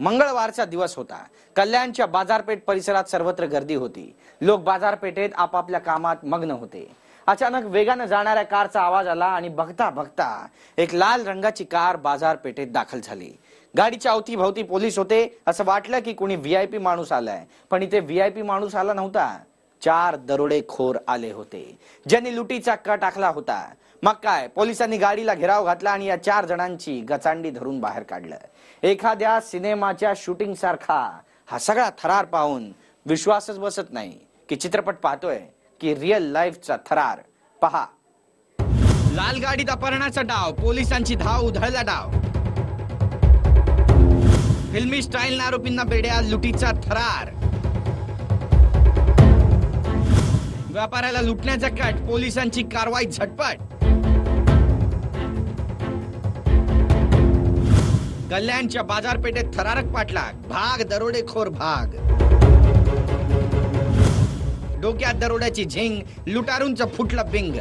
मंगळवारचा दिवस होता. कल्याणच्या बाजारपेठ परिसरात सर्वत्र गर्दी होती. लोक बाजारपेठेत आपापल्या कामात मग्न होते. अचानक वेगानं जाणाऱ्या कारचा आवाज आला आणि बघता बघता एक लाल रंगाची कार बाजारपेठेत दाखल झाली. गाडीच्या अवतीभवती पोलीस होते. असं वाटलं की कोणी व्हीआयपी माणूस आलाय. पण इथे व्हीआयपी माणूस आला नव्हता. चार दरोडेखोर आले होते. ज्यांनी लुटीचा कट टाकला होता. मग काय पोलिसांनी गाडीला घेराव घातला आणि या चार जणांची गचांडी धरून बाहेर काढलं. एखाद्या सिनेमाच्या शूटिंग सारखा हा सगळा थरार पाहून विश्वासच बसत नाही. की चित्रपट पाहतोय की रिअल लाईफचा थरार. पहा. लाल गाडीत अपहरणाचा डाव पोलिसांची धाव उधळला डाव. फिल्मी स्टाईल आरोपींना बेड्या लुटीचा थरार. व्यापाऱ्याला लुटण्याचा कट पोलिसांची कारवाई झटपट. कल्याणच्या बाजारपेठेत थरारक पाठलाग भाग दरोडेखोर भाग. डोक्यात दरोड्याची झिंग लुटारूंच फुटलं बिंग.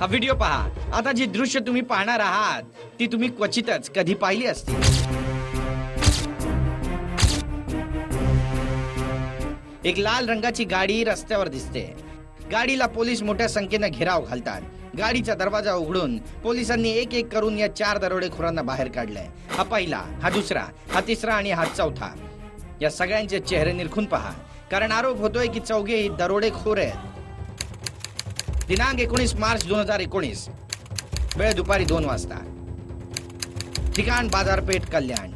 हा व्हिडिओ पहा. आता जी दृश्य तुम्ही पाहणार आहात ती तुम्ही क्वचितच कधी पाहिली असतील. एक लाल रंगाची गाडी रस्त्यावर दिसते. गाडीला पोलीस मोठ्या संख्येनं घेराव घालतात. गाडीचा दरवाजा उघडून पोलिसांनी एक एक करून या चार दरोडेखोरांना बाहेर काढलंय. हा पहिला हा दुसरा हा तिसरा आणि हा चौथा. या सगळ्यांचे चेहरे निरखून पहा. कारण आरोप होतोय की चौघे ही दरोडेखोर आहेत. दिनांक एकोणीस मार्च दोन हजार एकोणीस. वेळ दुपारी दोन वाजता. ठिकाण बाजारपेठ कल्याण.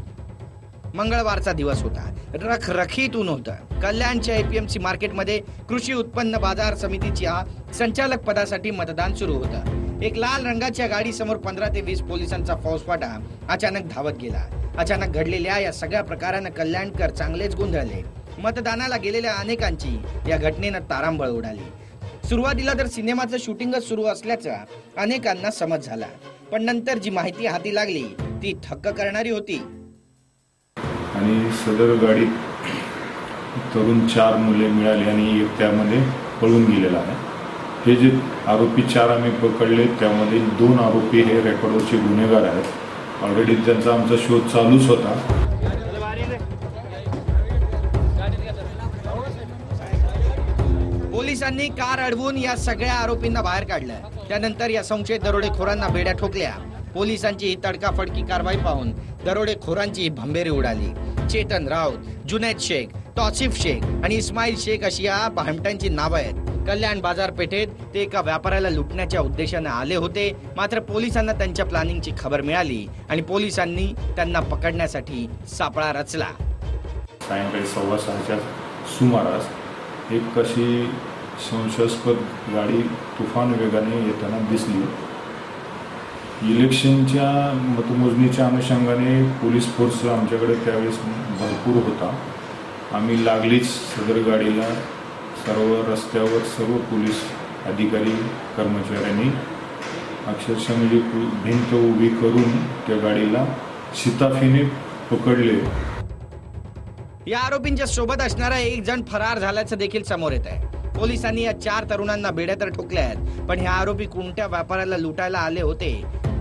मंगळवारचा दिवस होता. रखरखीत ऊन होतं. कल्याणच्या एपीएमसी मार्केटमध्ये कृषी उत्पन्न बाजार समितीच्या संचालक पदासाठी मतदान सुरू होतं. एक लाल रंगाच्या गाडीसमोर पंधरा ते वीस पोलिसांचा फौजफाटा अचानक धावत गेला. अचानक घडलेल्या या सगळ्या प्रकारानं कल्याणकर चांगलेच गोंधळले. मतदानाला गेलेल्या अनेकांची या घटनेनं तारांबळ उडाली. सुरुवातीला तर सिनेमाचं शूटिंगच सुरू असल्याचा अनेकांना समज झाला. पण नंतर जी माहिती हाती लागली ती थक्क करणारी होती. आणि सदर गाडीत तरुण चार मुले मिळाली आणि एक त्यामध्ये पळून गेलेला आहे. हे जे आरोपी चार आम्ही पकडले त्यामध्ये दोन आरोपी हे रेकॉर्डवरचे गुन्हेगार आहेत. ऑलरेडी त्यांचा आमचा शोध चालूच होता. पोलिसांनी कार अडवून या सगळ्या आरोपींना बाहेर काढलं त्यानंतर या संशयित दरोडेखोरांना बेड्या ठोकल्या. पोलिसांची ही तडकाफडकी कारवाई पाहून दरोडेखोरांची भंबेरी उडाली. चेतन राऊत जुनैद शेख टॉसिफ शेख आणि इस्माईल शेख अशी या भामट्यांची नावं आहेत. कल्याण बाजारपेठेत ते एका व्यापाऱ्याला लुटण्याच्या उद्देशाने आले होते. मात्र पोलिसांना त्यांच्या प्लॅनिंगची खबर मिळाली आणि पोलिसांनी त्यांना पकडण्यासाठी सापळा रचला. सायंकाळी सव्वा सहाच्या सुमारास एक कशी संशयास्पद गाडी तुफान वेगाने येताना दिसली. इलेक्शनच्या मतमोजणीच्या अनुषंगाने पोलीस फोर्स आमच्याकडे त्यावेळेस भरपूर होता. आम्ही लागलीच सदर गाडीला सर्व रस्त्यावर सर्व पोलीस अधिकारी कर्मचाऱ्यांनी. अक्षरशः म्हणजे भिंत उभी करून त्या गाडीला शिताफीने पकडले. या आरोपींच्या सोबत असणारा एक जण फरार झाल्याचं देखील समोर येत आहे पोलिसांनी या चार तरुणांना बेड्या तर ठोकल्या आहेत पण हे आरोपी कोणत्या व्यापाऱ्याला लुटायला आले होते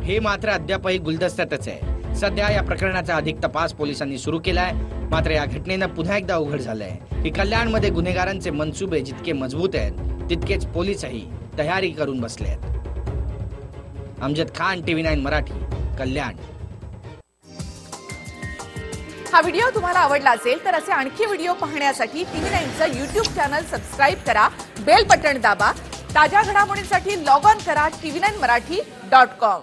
हे मात्र अद्यापही गुलदस्त्यातच आहे. सध्या या प्रकरणाचा अधिक तपास पोलिसांनी सुरू केलाय. मात्र या घटनेनं पुन्हा एकदा उघड झालंय. की कल्याणमध्ये गुन्हेगारांचे मनसुबे जितके मजबूत आहेत तितकेच पोलीसही तयारी करून बसले आहेत. Amjad Khan TV nine Marathi Kalyan. हा व्हिडिओ तुम्हाला आवडला असेल तर असे आणखी व्हिडिओ पाहण्यासाठी टीव्ही नाईनचं युट्यूब चॅनल सबस्क्राईब करा बेल बटन दाबा ताज्या घडामोडींसाठी लॉग ऑन करा TV nine Marathi dot com.